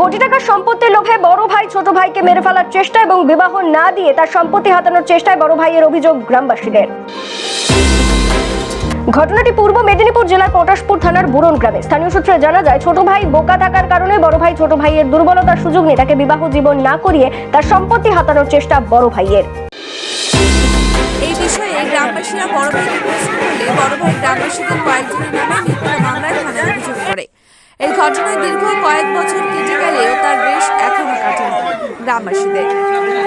কোটি টাকার সম্পত্তির লোভে বড় ভাই, ছোট ভাইকে মেরে ফেলার চেষ্টা এবং বিবাহ না দিয়ে তার সম্পত্তি হাতানোর চেষ্টায় বড় ভাইয়ের অভিযোগ গ্রামবাসীদের। ঘটনাটি পূর্ব মেদিনীপুর জেলার পটাশপুর থানার বুরন গ্রামে। স্থানীয় সূত্রে জানা যায়, ছোট ভাই বোকা থাকার কারণে বড় ভাই, ছোট ভাইয়ের দুর্বলতার সুযোগ নিয়ে তাকে বিবাহ জীবন না করিয়ে তার সম্পত্তি হাতানোর চেষ্টা বড় ভাইয়ের। এই এই ঘটনায় দীর্ঘ কয়েক বছর কেটে তার রেশ এখনও কাটেনি গ্রামবাসীদের।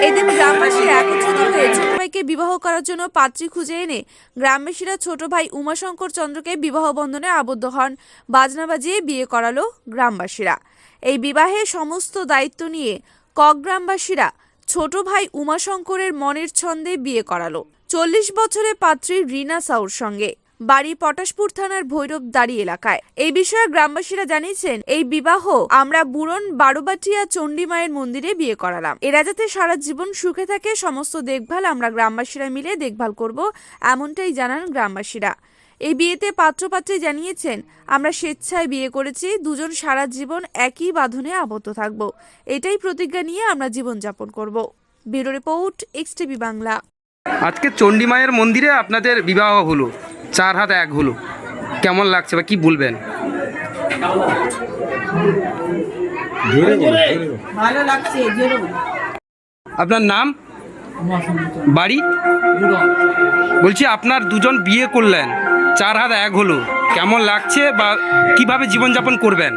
এদিন গ্রামবাসীরা একত্রিত হয়ে ছোট ভাইকে বিবাহ করার জন্য পাত্রী খুঁজে এনে গ্রামবাসীরা ছোট ভাই উমাশঙ্কর চন্দ্রকে বিবাহ বন্ধনে আবদ্ধ হন। বাজনা বাজিয়ে বিয়ে করালো গ্রামবাসীরা। এই বিবাহের সমস্ত দায়িত্ব নিয়ে কক গ্রামবাসীরা ছোট ভাই উমাশঙ্করের মনের ছন্দে বিয়ে করালো। চল্লিশ বছরের পাত্রী রিনা সাউর সঙ্গে। বাড়ি পটাশপুর থানার ভৈরব দাড়ি এলাকায়। এই বিষয়ে গ্রামবাসীরা জানিয়েছেন, এই বিবাহ আমরা বুড়ন বারোবাটিয়া, চণ্ডী মায়ের মন্দিরে বিয়ে করালাম। এরা যাতে সারা জীবন সুখে থাকে, সমস্ত দেখভাল আমরা গ্রামবাসীরা মিলে দেখভাল করব, এমনটাই জানান গ্রামবাসীরা। এই বিয়েতে পাত্রপাত্রী জানিয়েছেন, আমরা স্বেচ্ছায় বিয়ে করেছি, দুজন সারা জীবন একই বাঁধনে আবদ্ধ থাকব। এটাই প্রতিজ্ঞা নিয়ে আমরা জীবনযাপন করব। ব্যুরো রিপোর্ট এক্সটিভি বাংলা। আজকে চণ্ডী মায়ের মন্দিরে আপনাদের বিবাহ হলো। চার হাত এক হলো। কেমন লাগছে বা কি বলবেন? ভালো লাগছে জোরো আপনার নাম? বাড়ি? বলছি আপনার দুজন বিয়ে করলেন চার হাত এক হলো। কেমন লাগছে বা কীভাবে জীবনযাপন করবেন?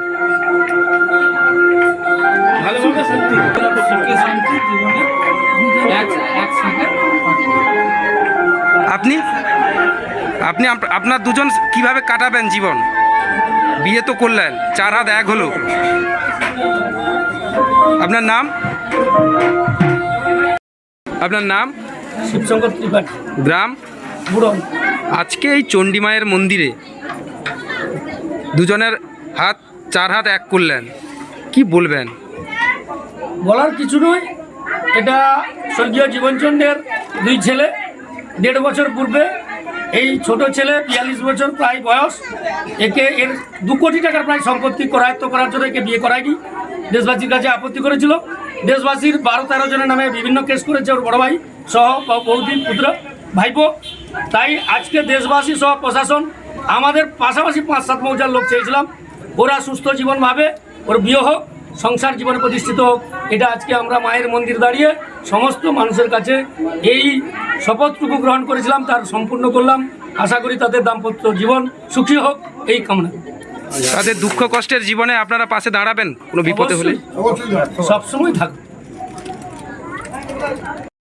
সুখে শান্তি জীবনে এক- আপনি আপ- আপনার দুজন কীভাবে কাটাবেন জীবন? বিয়ে তো করলেন চার হাত এক হলো। আপনার নাম? আপনার নাম? শিবশঙ্কর ত্রিপাঠী। গ্রাম? আজকে এই চণ্ডী মায়ের মন্দিরে দুজনের হাত চার হাত এক করলেন। কি বলবেন? বলার কিছু নয়। এটা স্বর্গীয় জীবনচন্দ্রের দুই ছেলে দেড় বছর পূর্বে এই ছোট ছেলে বিয়াল্লিশ বছর প্রায় বয়স। একে এর দু কোটি টাকার প্রায় সম্পত্তি করায়ত্ত করার জন্য একে বিয়ে করায়নি। দেশবাসীর কাছে আপত্তি করেছিল। দেশবাসীর বারো তেরো জনের নামে বিভিন্ন কেস করেছে ওর বড় ভাই সহ ব- বৌদি, পুত্র, ভাইপো। তাই আজকে দেশবাসী সহ প্রশাসন, আমাদের পাশাপাশি পাঁচ সাত মৌজার লোক চেয়েছিলাম। ওরা সুস্থ জীবন ভাবে, ওর বিয়ে হোক, সংসার জীবনে প্রতিষ্ঠিত হোক। এটা আজকে আমরা মায়ের মন্দির দাঁড়িয়ে সমস্ত মানুষের কাছে এই শপথটুকু গ্রহণ করেছিলাম তার সম্পূর্ণ করলাম। আশা করি তাদের দাম্পত্য জীবন সুখী হোক এই কামনা তাদের দুঃখ কষ্টের জীবনে আপনারা পাশে দাঁড়াবেন কোনো বিপদে হলে? সবসময় থাকবে।